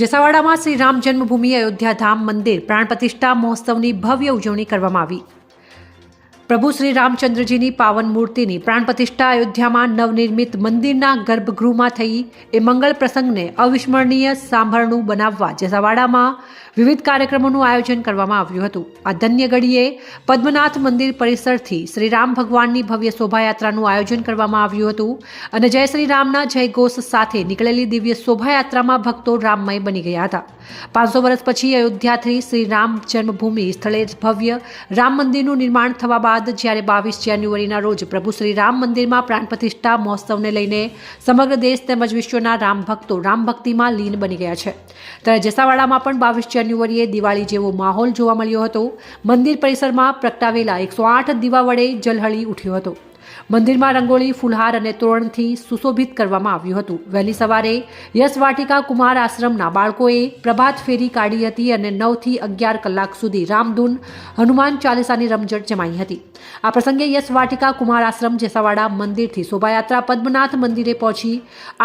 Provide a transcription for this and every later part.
જેસાવાડામાં શ્રી રામ જન્મભૂમિ અયોધ્યા ધામ મંદિર પ્રાણ પ્રતિષ્ઠા મહોત્સવની ભવ્ય ઉજવણી કરવામાં આવી. પ્રભુ શ્રી રામચંદ્રજીની પાવન મૂર્તિની પ્રાણ પ્રતિષ્ઠા અયોધ્યામાં નવનિર્મિત મંદિરના ગર્ભગૃહમાં થઈ એ મંગળ પ્રસંગને અવિસ્મરણીય સાંભળનું બનાવવા જેસાવાડામાં વિવિધ કાર્યક્રમોનું આયોજન કરવામાં આવ્યું હતું. આ ધન્ય ઘડીએ પદ્મનાથ મંદિર પરિસરથી શ્રી રામ ભગવાનની ભવ્ય શોભાયાત્રાનું આયોજન કરવામાં આવ્યું હતું અને જય શ્રી રામના જય ઘોષ સાથે નીકળેલી દિવ્ય શોભાયાત્રામાં ભક્તો રામમય બની ગયા હતા. પાંચસો વર્ષ પછી અયોધ્યાથી શ્રી રામ જન્મભૂમિ સ્થળે ભવ્ય રામ મંદિરનું નિર્માણ થવા બાદ જ્યારે બાવીસ જાન્યુઆરીના રોજ પ્રભુ શ્રી રામ મંદિરમાં પ્રાણ પ્રતિષ્ઠા મહોત્સવને લઈને સમગ્ર દેશ તેમજ વિશ્વના રામ ભક્તો રામ ભક્તિમાં લીન બની ગયા છે. ત્યારે જસાવાડામાં પણ બાવીસ જાન્યુઆરીએ દિવાળી જેવો માહોલ જોવા મળ્યો હતો. મંદિર પરિસરમાં પ્રગટાવેલા એકસો આઠ દીવા વડે જલહળી ઉઠ્યો હતો. મંદિરમાં રંગોળી, ફુલહાર અને તોરણથી સુશોભિત કરવામાં આવ્યું હતું. વહેલી સવારે યશવાટિકા કુમાર આશ્રમના બાળકોએ પ્રભાત ફેરી કાઢી હતી અને નવથી અગિયાર કલાક સુધી રામધૂન, હનુમાન ચાલીસાની રમઝટ જમાઈ હતી. આ પ્રસંગે યશવાટિકા કુમાર આશ્રમ, જેસાવાડા મંદિરથી શોભાયાત્રા પદ્મનાથ મંદિરે પહોંચી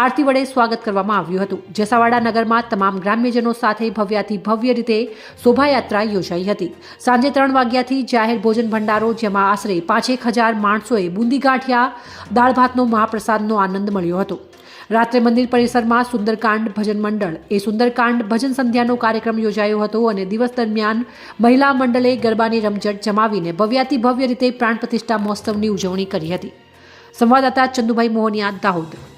આરતી વડે સ્વાગત કરવામાં આવ્યું હતું. જેસાવાડા નગરમાં તમામ ગ્રામ્યજનો સાથે ભવ્યાથી ભવ્ય રીતે શોભાયાત્રા યોજાઈ હતી. સાંજે ત્રણ વાગ્યાથી જાહેર ભોજન ભંડારો, જેમાં આશરે પાંચેક હજાર માણસોએ બુંદી ગાંઠિયા, દાળ ભાતનો મહાપ્રસાદનો આનંદ મળ્યો હતો. રાત્રે મંદિર પરિસરમાં સુંદરકાંડ ભજન મંડળ. એ સુંદરકાંડ ભજન સંધ્યાનો કાર્યક્રમ યોજાયો હતો અને દિવસ દરમિયાન મહિલા મંડળે ગરબાની રમઝટ જમાવીને ભવ્યાતિ ભવ્ય રીતે પ્રાણ પ્રતિષ્ઠા મહોત્સવની ઉજવણી કરી હતી. સંવાદદાતા ચંદુભાઈ મોહનિયા, દાહોદ.